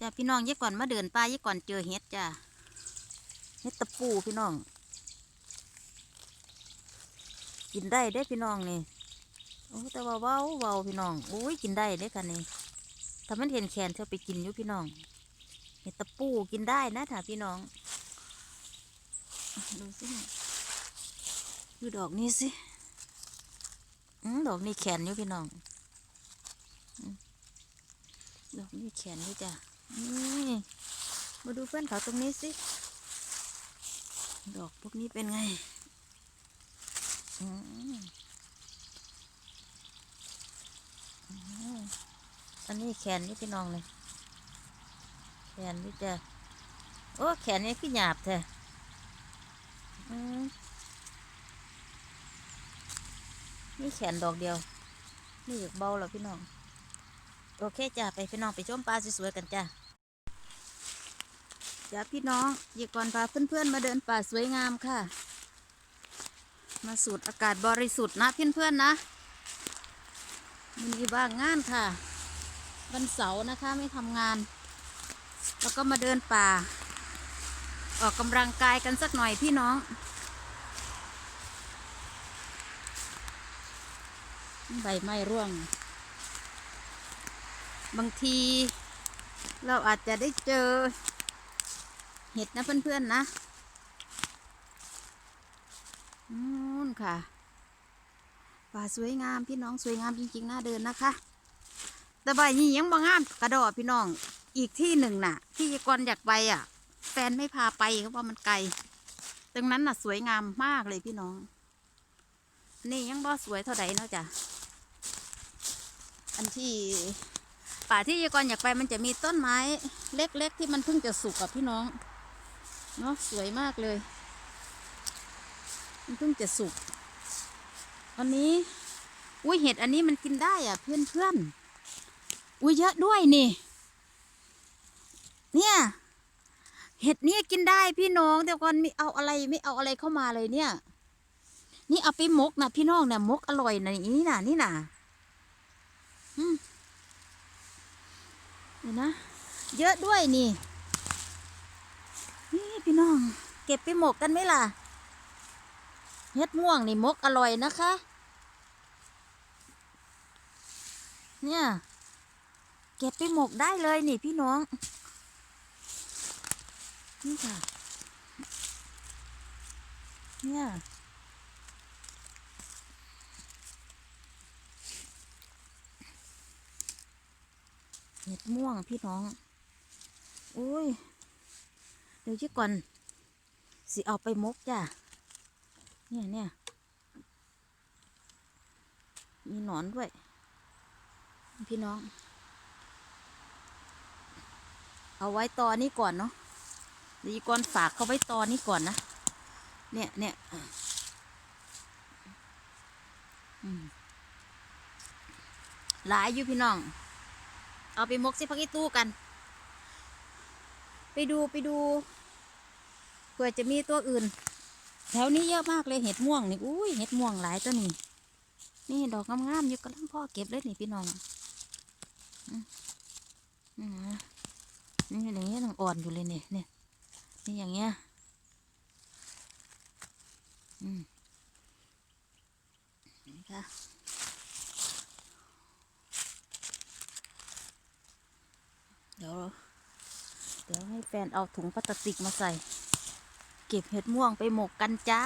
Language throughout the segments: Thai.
จ้าพี่น้องยี่ก่อนมาเดินป่ายี่ก่อนเจอเห็ดจ้าเห็ดตะปูพี่น้อง กินได้ได้พี่น้องนี่โอ้แต่ว่าเว้าเว้าพี่น้องโอ้ยกินได้ได้ค่ะนี่ถ้ามันเห็นแขนเธอไปกินอยู่พี่น้องเห็ดตะปูกินได้นะถ้าพี่น้องดูสิดูดอกนี้สิดอกนี้แขนอยู่พี่น้องดอกนี้แขนด้วยจ้ะ นี่มาดูเพื่อนเขาตรงนี้สิ ดอกพวกนี้เป็นไงอันนี้แขนนี่พี่น้องเลย แขนนี่จะโอ้แขนนี่คือหยาบแท้นี่แขนดอกเดียว นี่เบาแล้วพี่น้อง โอเคจ้ะไปพี่น้องไปชมปลาสวยๆกันจ้ะจ้ะพี่น้องหยิบก่อนพาเพื่อนๆมาเดินป่าสวยงามค่ะ มาสูดอากาศบริสุทธิ์นะเพื่อนๆนะมันมีบ้างงานค่ะ วันเสาร์นะคะไม่ทำงาน แล้วก็มาเดินป่า ออกกำลังกายกันสักหน่อยพี่น้องใบไม้ร่วง บางทีเราอาจจะได้เจอเห็ดนะเพื่อนๆนะนู่นค่ะ ป่าสวยงามพี่น้องสวยงามจริงๆน่าเดินนะคะ แต่ใบนี้ยังบางงามกระดอพี่น้อง อีกที่หนึ่งน่ะ ที่ยายกรอยากไปอะ แฟนไม่พาไปเขาว่ามันไกล ตรงนั้นน่ะสวยงามมากเลยพี่น้อง นี่ยังบ่สวยเท่าไหร่เนาะจ้ะ อันที่ ป่าที่ยายกรอยากไปมันจะมีต้นไม้เล็กๆ ที่มันเพิ่งจะสุกกับพี่น้องเนาะสวยมากเลย มันเพิ่งจะสุกอันนี้ อุ้ยเห็ดอันนี้มันกินได้อะเพื่อนๆอุ้ยเยอะด้วยนี่ เนี่ย เห็ดเนี่ยกินได้พี่น้องแต่ก่อนไม่เอาอะไรไม่เอาอะไรเข้ามาเลยเนี่ย นี่เอาไปมกนะพี่น้องเนี่ยมกอร่อยนะนี่นะนี่นะอืม เดี๋ยวนะ เยอะด้วยนี่ นี่พี่น้อง เก็บไปหมกกันไหมล่ะ เฮ็ดม่วงนี่มกอร่อยนะคะ เนี่ย เก็บไปหมกได้เลยนี่พี่น้อง นี่ค่ะ เนี่ย เห็ดม่วงพี่น้อง อุ้ย เดี๋ยวชิก่อน สิเอาไปมกจ้ะ เนี่ยเนี่ยมีหนอนด้วย พี่น้อง เอาไว้ตอนนี้ก่อนเนาะเดี๋ยวก่อนฝากเขาไว้ตอนนี้ก่อนนะ เนี่ยเนี่ยหลายอยู่พี่น้อง เอาไปมกใส่พักอีตู้กัน ไปดูไปดูเผื่อจะมีตัวอื่น แถวนี้เยอะมากเลยเห็ดม่วงนี่อุ้ยเห็ดม่วงหลายตัวนี่นี่ดอกงามๆอยู่กำลังพ่อเก็บเลยนี่พี่น้องอืมนี่นะนี่อย่างเงี้ยต้องอ่อนอยู่เลยเนี่ยเนี่ยนี่อย่างเงี้ยอืมนี่ค่ะ เดี๋ยว เดี๋ยวให้แฟนเอาถุงพลาสติกมาใส่ เก็บเห็ดม่วงไปหมกกันจ้า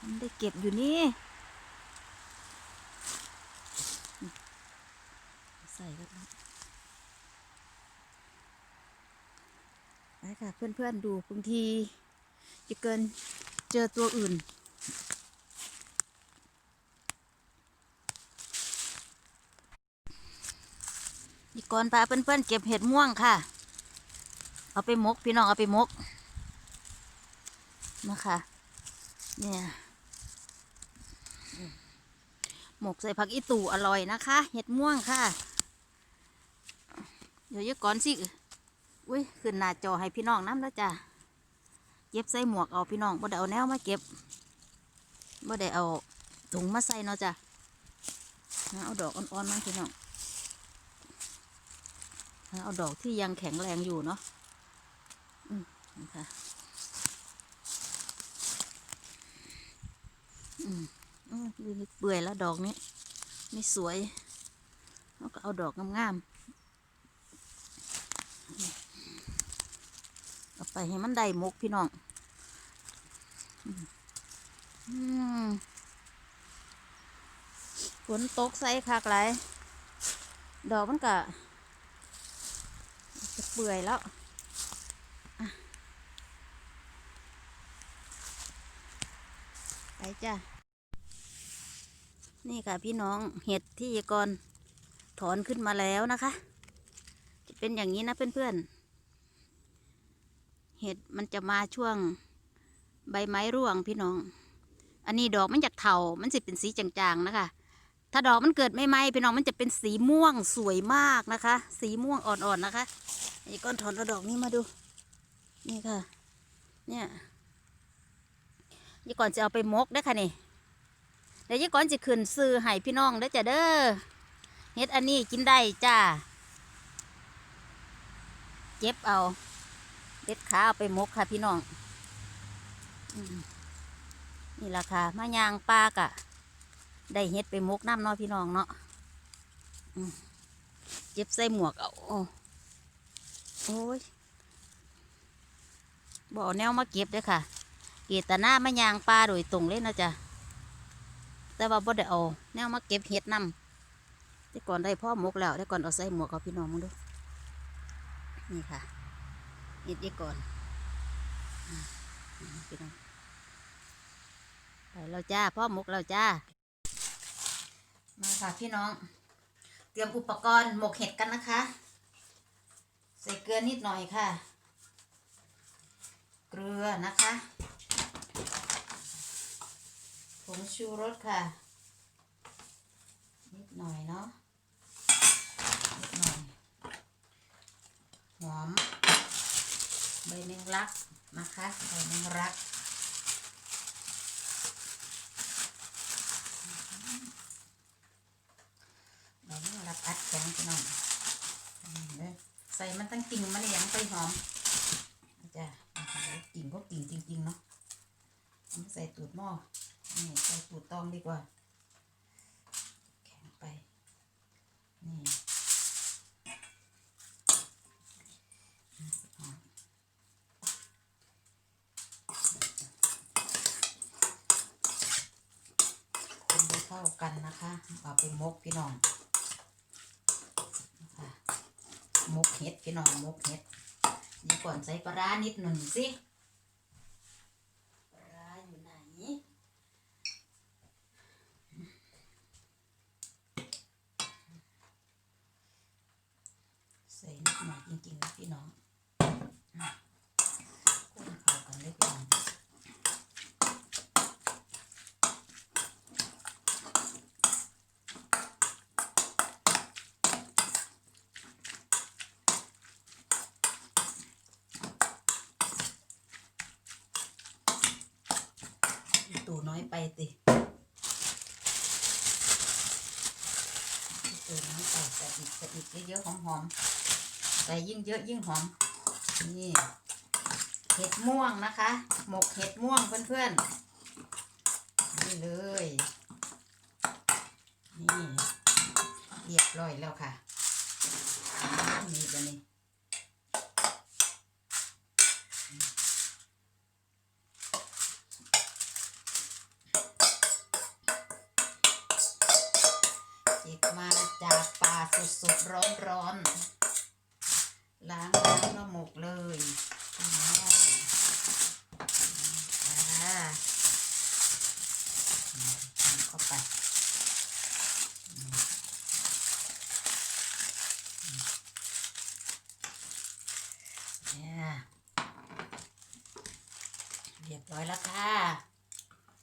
มันได้เก็บอยู่นี่ ใส่กันแล้วไปค่ะเพื่อนๆดูบางทีจะเกินเจอตัวอื่น อีกก่อนพาเพื่อนๆเก็บเห็ดม่วงค่ะ เอาไปมก พี่น้องเอาไปมกนะคะเนี่ยหมกใส่ผักอีตู่อร่อยนะคะ เห็ดม่วงค่ะ เดี๋ยวยี่ก่อนสิอุ้ยขึ้นหน้าจอให้พี่น้องน้ำแล้วจ้ะเก็บใส่หมวกเอาพี่น้องบ่ได้เอาแนวมาเก็บบ่ได้เอาถุงมาใส่เนาะจ้ะเอาดอกอ่อนๆมาพี่น้อง เอาดอกที่ยังแข็งแรงอยู่เนาะอืมนี่ค่ะอืมอืมดูนี่เปื่อยแล้วดอกนี้ไม่สวยเราก็เอาดอกงามๆเอาไปให้มันได้มกพี่น้องฝนตกใส่คักไหลดอกมันก็จะ เปื่อยแล้วไปจ้ะ นี่ค่ะพี่น้องเห็ดที่ยายกรถอนขึ้นมาแล้วนะคะ จะเป็นอย่างนี้นะเพื่อนๆ เห็ดมันจะมาช่วงใบไม้ร่วงพี่น้อง อันนี้ดอกมันจากเถามันจะเป็นสีจางๆนะคะ ถ้าดอกมันเกิดไม่ไหมพี่น้องมันจะเป็นสีม่วงสวยมากนะคะ สีม่วงอ่อนๆนะคะยายกรถอนเอาดอกนี้มาดู นี่ค่ะ เนี่ยยายกรจะเอาไปมกได้ค่ะนี่เดี๋ยวยายก่อนจะขึ้นซื้อให้พี่น้องเด้อจ้ะเด้อเฮ็ดอันนี้กินได้จ้าเจ็บเอาเด็ดขาเอาไปมกค่ะพี่น้องนี่ราคามายางปลากะ ได้เฮ็ดไปมกน้ำเนาะพี่น้องเนาะเจ็บใส่หมวกเอาโอ้ยบเอแนวมาเก็บด้อค่ะ เกตหน้ามายางปลาโดยตรงเลยนะจ๊ะแต่ว่าบ่ได้เอาแนวมาเก็บเห็ดนำแต่ก่อนได้พ่อมกแล้วแต่ก่อนเอาใส่หมวกเอาพี่น้องมึงดูนี่ค่ะเห็ดยี่ก่อนพี่น้องไปแล้วจ้าพ่อมกแล้วจ้า มาค่ะพี่น้อง เตรียมอุปกรณ์หมกเห็ดกันนะคะ ใส่เกลือนิดหน่อยค่ะ เกลือนะคะผงชูรสค่ะ นิดหน่อยเนาะนิดหน่อยหอมใบแมงลักนะคะใบแมงลักใบแมงลักอัดแข็งพี่น้องอืมเด้อใส่มัน ตั้งกิ่งมันยังไปหอมจ้ะกิ่งก็กิ่งจริงๆเนาะมาใส่ตูดหม้อนี่ใส่ตูดตองดีกว่า แข็งไป นี่คนเข้ากันนะคะ เอาไปมกพี่น้องนะคะ มกเห็ดพี่น้องมกเห็ดนี่ก่อนใส่ปลาร้านิดหนึ่งสิปลาร้าอยู่ไหน ใส่นิดหน่อยจริงๆนะพี่น้องอะคนเข้ากันเลยพี่น้องตูน้ อยไปติตูน้อยไปใส่อีกใส่อีกเยอะๆหอมๆใส่ยิ่งเยอะยิ่งหอม นี่เห็ดม่วงนะคะ หมกเห็ดม่วงเพื่อนๆ นี่เลย นี่เรียบร้อยแล้วค่ะ นี่กันนี่ สดๆ ร้อนๆล้างล้างแล้วหมกเลยเข้าไปเนี่ยเรียบร้อยแล้วค่ะ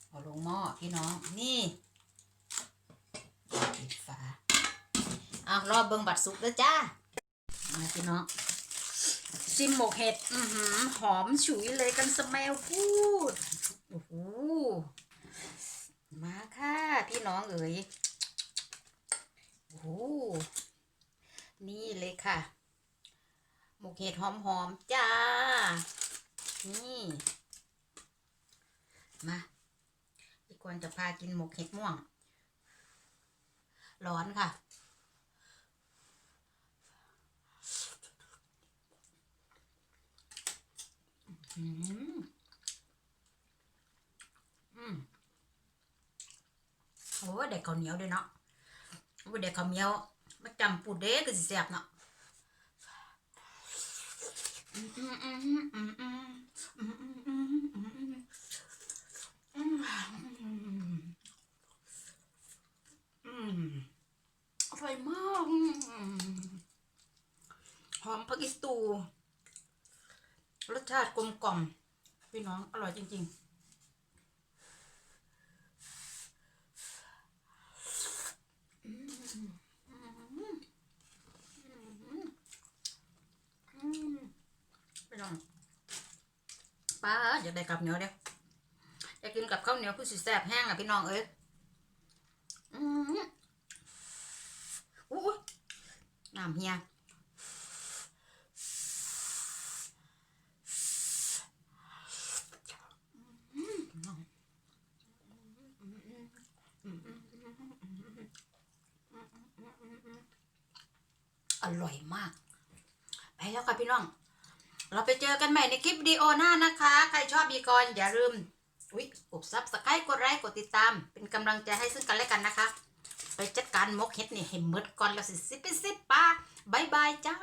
เอาลงหม้อพี่น้อง นี่ปิดฝา เอารอบเบิ่งบัตรสุกแล้วจ้ามาพี่น้องซิมหมกเห็ด อือหือหอมฉุยเลยกันสเมลพูด โอ้โห มาค่ะ พี่น้องเอ๋ยโอ้โห นี่เลยค่ะ หมกเห็ดหอมๆจ้า นี่ มาอีกคนจะพากินหมกเห็ดม่วง ร้อนค่ะ อืมโอ้เด็กข้าเหนียวด้วยเนาะโอ้เด็กข้าเหนียวมาจำปูเด็กก็สิแซ่บเนาะอร่อยมากหอมผักอีสตู รสชาติกลมกล่อม พี่น้องอร่อยจริงๆไปลองป้าอยากได้กับเหนียวเด้ออยากกินกับข้าวเหนียวคือสิแซ่บแห้งอะพี่น้องเอ้ยอืมอู้น้ำเฮีย อร่อยมาก ไปแล้วค่ะพี่น้อง เราไปเจอกันใหม่ในคลิปวิดีโอหน้านะคะ ใครชอบบีกอรอย่าลืมอุ๊ยกดซับสไครต์กดไลค์กดติดตาม เป็นกำลังใจให้ซึ่งกันและกันนะคะ ไปจัดการมกเฮ็ดนี่ให้เมดก่อนแล้วสิสิไปสิป้าบายบายจ้า